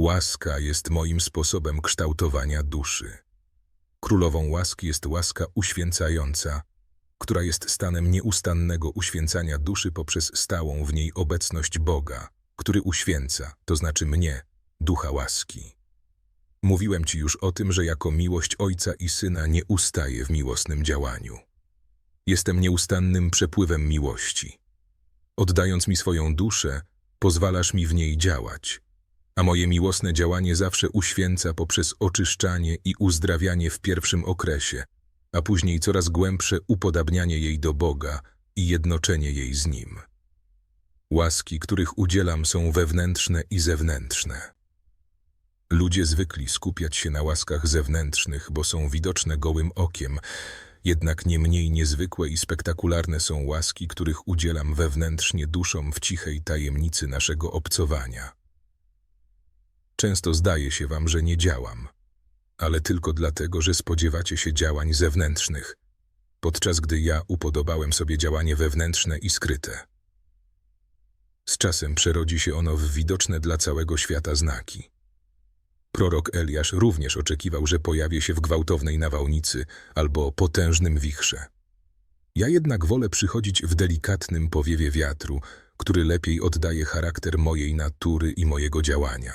Łaska jest moim sposobem kształtowania duszy. Królową łaski jest łaska uświęcająca, która jest stanem nieustannego uświęcania duszy poprzez stałą w niej obecność Boga, który uświęca, to znaczy mnie, ducha łaski. Mówiłem ci już o tym, że jako miłość Ojca i Syna nie ustaję w miłosnym działaniu. Jestem nieustannym przepływem miłości. Oddając mi swoją duszę, pozwalasz mi w niej działać, a moje miłosne działanie zawsze uświęca poprzez oczyszczanie i uzdrawianie w pierwszym okresie, a później coraz głębsze upodabnianie jej do Boga i jednoczenie jej z Nim. Łaski, których udzielam, są wewnętrzne i zewnętrzne. Ludzie zwykli skupiać się na łaskach zewnętrznych, bo są widoczne gołym okiem, jednak nie mniej niezwykłe i spektakularne są łaski, których udzielam wewnętrznie duszom w cichej tajemnicy naszego obcowania. Często zdaje się wam, że nie działam, ale tylko dlatego, że spodziewacie się działań zewnętrznych, podczas gdy ja upodobałem sobie działanie wewnętrzne i skryte. Z czasem przerodzi się ono w widoczne dla całego świata znaki. Prorok Eliasz również oczekiwał, że pojawię się w gwałtownej nawałnicy albo potężnym wichrze. Ja jednak wolę przychodzić w delikatnym powiewie wiatru, który lepiej oddaje charakter mojej natury i mojego działania.